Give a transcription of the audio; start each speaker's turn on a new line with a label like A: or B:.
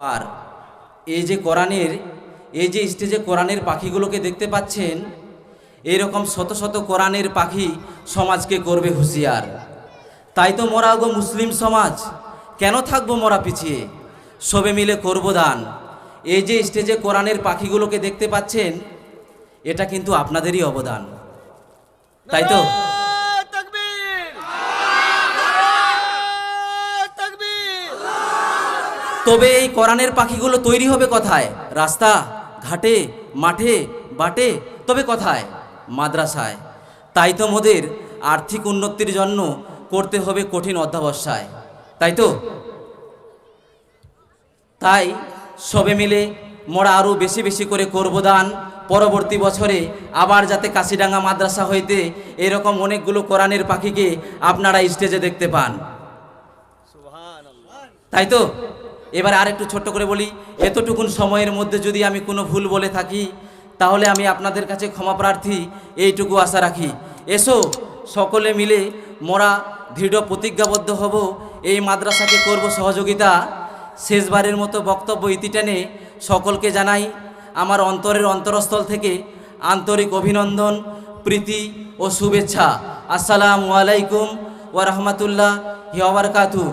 A: আর এই যে কোরআনের, এই যে স্টেজে কোরআনের পাখিগুলোকে দেখতে পাচ্ছেন এরকম শত শত কোরআনের পাখি সমাজকে করবে হুঁশিয়ার। তাই তো মোরা গো মুসলিম সমাজ, কেন থাকব মোরা পিছিয়ে? সবে মিলে করব দান। এই যে স্টেজে কোরআনের পাখিগুলোকে দেখতে পাচ্ছেন, এটা কিন্তু আপনাদেরই অবদান। তাই তো? তবে এই কোরআনের পাখিগুলো তৈরি হবে কোথায়? রাস্তা, ঘাটে, মাঠে, বাটে, তবে কোথায়? মাদ্রাসায়। তাই তো মোদের আর্থিক উন্নতির জন্য করতে হবে কঠিন অধ্যাবসায় তাই তো? তাই সবে মিলে মোরা আরও বেশি বেশি করে করব দান। পরবর্তী বছরে আবার যাতে কাশিডাঙ্গা মাদ্রাসা হইতে এরকম অনেকগুলো কোরআনের পাখিকে আপনারা স্টেজে দেখতে পান। তাই তো? এবার আর একটু ছোট্ট করে বলি, এতটুকুন সময়ের মধ্যে যদি আমি কোনো ভুল বলে থাকি, তাহলে আমি আপনাদের কাছে ক্ষমা প্রার্থী, এইটুকু আশা রাখি। এসো, সকলে মিলে মোরা দৃঢ় প্রতিজ্ঞাবদ্ধ হব, এই মাদ্রাসাকে করব সহযোগিতা। শেষবারের মতো বক্তব্য ইতি টেনে সকলকে জানাই, আমার অন্তরের অন্তরস্থল থেকে আন্তরিক অভিনন্দন, প্রীতি ও শুভেচ্ছা। আসসালামু আলাইকুম ওয়া রাহমাতুল্লাহ হিওয়াবারকাতু